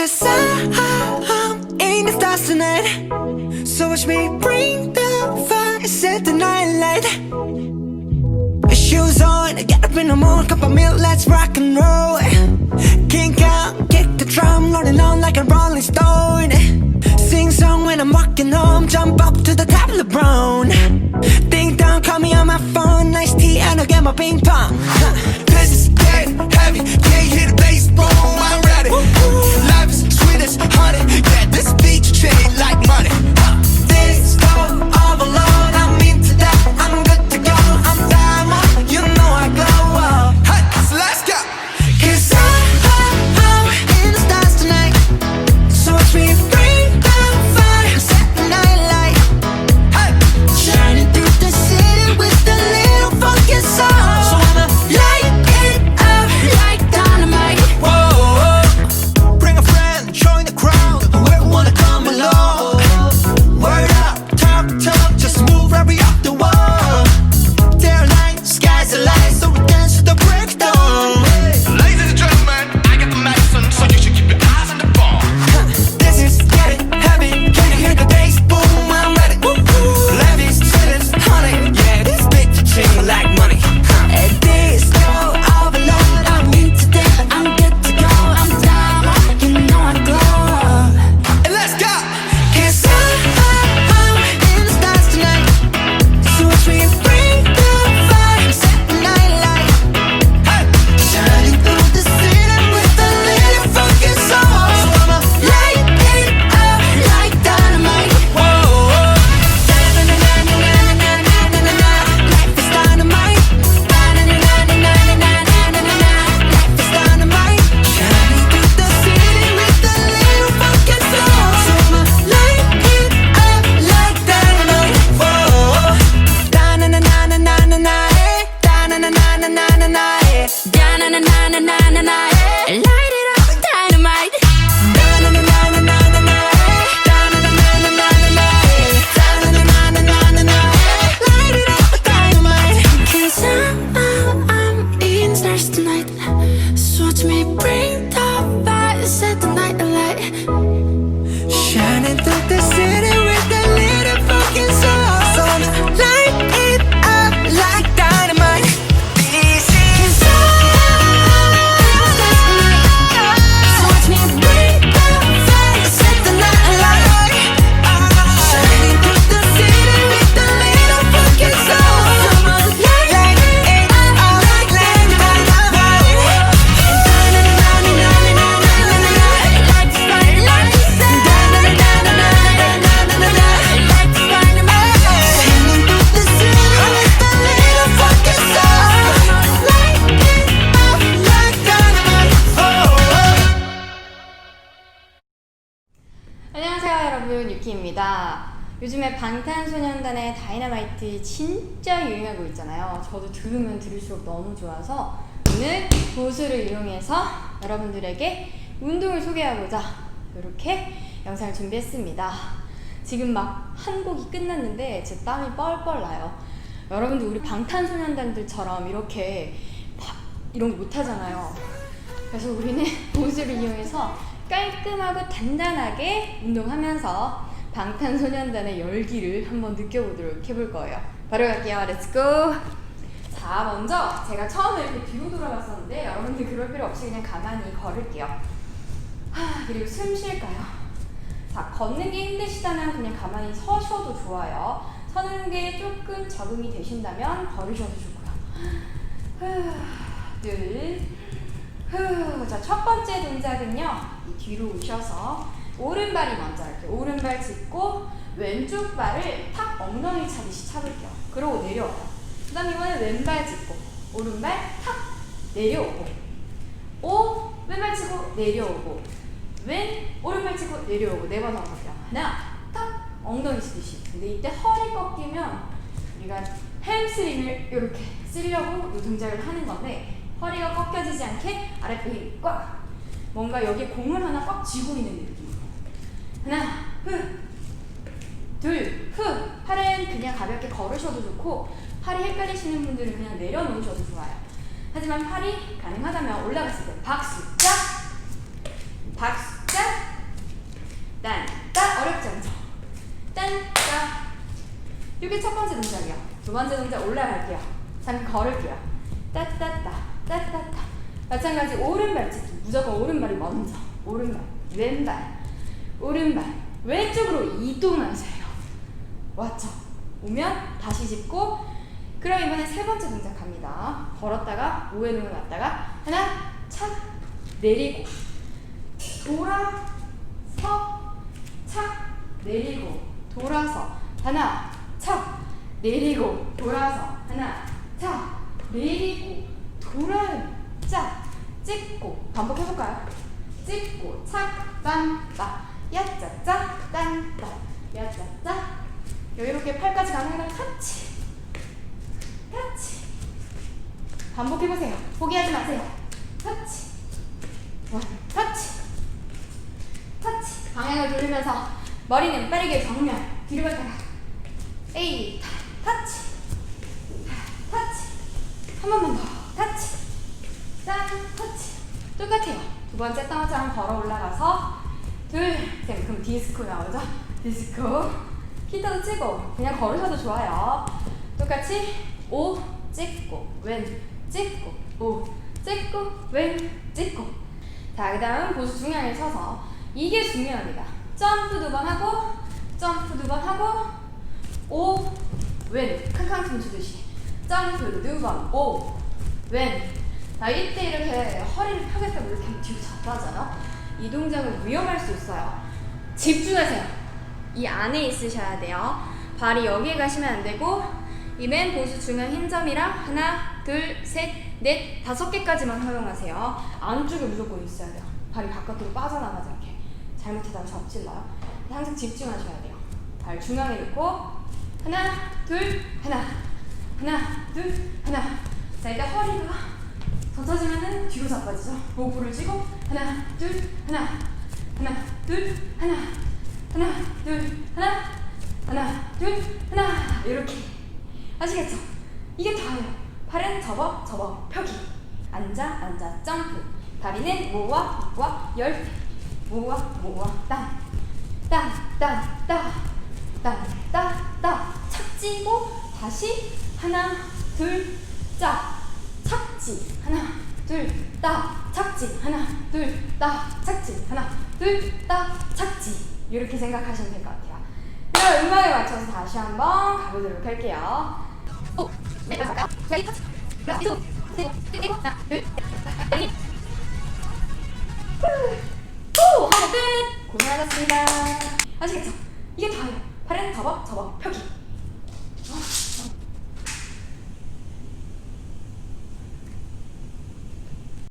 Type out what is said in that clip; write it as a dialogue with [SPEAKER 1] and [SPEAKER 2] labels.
[SPEAKER 1] Cause I'm in the stars tonight. So watch me bring the fire, set the night light. Shoes on, get up in the morning, cup of milk, let's rock and roll. Kink out, kick the drum, rolling on like a rolling stone. Sing song when I'm walking home, jump up to the top of the brown. Ding dong, call me on my phone, nice tea, and I'll get my ping pong. Huh. that this city
[SPEAKER 2] 요즘에 방탄소년단의 다이너마이트 진짜 유행하고 있잖아요. 저도 들으면 들을수록 너무 좋아서 오늘 보수를 이용해서 여러분들에게 운동을 소개하고자 이렇게 영상을 준비했습니다. 지금 막 한 곡이 끝났는데 제 땀이 뻘뻘 나요. 여러분들 우리 방탄소년단들처럼 이렇게 막 이런 거 못하잖아요. 그래서 우리는 보수를 이용해서 깔끔하고 단단하게 운동하면서 방탄소년단의 열기를 한번 느껴보도록 해볼 거예요. 바로 갈게요. 렛츠고! 자, 먼저 제가 처음에 이렇게 뒤로 돌아갔었는데 여러분들 그럴 필요 없이 그냥 가만히 걸을게요. 하, 그리고 숨 쉴까요? 자, 걷는 게 힘드시다면 그냥 가만히 서셔도 좋아요. 서는 게 조금 적응이 되신다면 걸으셔도 좋고요. 후, 둘, 후. 자, 첫 번째 동작은요. 이 뒤로 오셔서 오른발이 먼저 할게요. 오른발 짚고 왼쪽 발을 탁 엉덩이 차듯이 차볼게요. 그러고 내려와요. 그 다음 이번에 왼발 짚고 오른발 탁 내려오고 오 왼발 치고 내려오고 왼 오른발 치고 내려오고 네번 할게요. 하나 탁 엉덩이 치듯이. 근데 이때 허리 꺾이면 우리가 햄스트링을 이렇게 쓰려고 이 동작을 하는 건데 허리가 꺾여지지 않게 아랫배에 꽉 뭔가 여기에 공을 하나 꽉 쥐고 있는 느낌. 하나, 후, 둘, 후. 팔은 그냥 가볍게 걸으셔도 좋고 팔이 헷갈리시는 분들은 그냥 내려놓으셔도 좋아요. 하지만 팔이 가능하다면 올라갔을 때 박수, 짝! 박수, 짝! 딴, 따! 어렵지 않죠? 딴, 따! 이게 첫 번째 동작이요. 두 번째 동작 올라갈게요. 잠깐 걸을게요. 따따따, 따따따. 마찬가지 오른발 찍기. 무조건 오른발이 먼저. 오른발, 왼발. 오른발. 왼쪽으로 이동하세요. 왔죠? 오면 다시 짚고 그럼 이번에 세 번째 동작 갑니다. 걸었다가 우에 눈을 놨다가 하나 착 내리고 돌아서 착 내리고 돌아서 하나 착 내리고 돌아서 하나 착 내리고 돌아요 짝 찍고 반복해볼까요? 찍고 착 딴따 야짜짜 딴따 야짜짜 여유롭게 팔까지 가능하면 터치 터치 반복해보세요. 포기하지 마세요. 터치 원 터치 터치 방향을 돌리면서 머리는 빠르게 정면 뒤로 갔다가 에이. 터치 터치 한 번만 더. 터치 짠 터치 똑같아요. 두 번째 땅처럼 걸어 올라가서 둘 셋. 그럼 디스코 나오죠? 디스코. 히터도 치고 그냥 걸으셔도 좋아요. 똑같이 오 찍고 왼 찍고 오 찍고 왼 찍고. 자, 그 다음 보수 중앙에 서서 이게 중요합니다. 점프 두 번 하고 점프 두 번 하고 오, 왼. 캉캉 춤추듯이. 점프 두 번, 오, 왼. 자, 이때 이렇게 허리를 펴겠다고 이렇게 뒤로 자빠져요. 이 동작은 위험할 수 있어요. 집중하세요. 이 안에 있으셔야 돼요. 발이 여기에 가시면 안 되고 이 맨 보수 중앙 흰 점이랑 하나, 둘, 셋, 넷, 다섯 개까지만 허용하세요. 안쪽에 무조건 있어야 돼요. 발이 바깥으로 빠져나가지 않게. 잘못하다가 접질러요. 항상 집중하셔야 돼요. 발 중앙에 놓고 하나, 둘, 하나, 하나, 둘, 하나. 자, 일단 허리가 젖혀지면은 뒤로 자빠지죠. 목부를 쥐고 하나, 둘, 하나, 하나, 둘, 하나, 하나, 둘, 하나, 하나, 둘, 하나 이렇게 아시겠죠? 이게 다예요. 팔은 접어, 접어, 펴기. 앉아, 앉아, 점프. 다리는 모아, 모아, 열대. 모아, 모아, 땅. 땅, 땅, 땅. 땅, 땅, 땅. 착지고 다시 하나, 둘, 짝. 착지. 하나, 둘, 따. 착지. 하나, 둘, 따. 착지. 하나, 둘, 따. 착지. 이렇게 생각하시면 될 것 같아요. 그럼 음악에 맞춰서 다시 한번 가보도록 할게요. 오, 네. 하나, 둘. 고생하셨습니다. 아시겠죠? 이게 다예요. 팔은 접어, 접어, 펴기.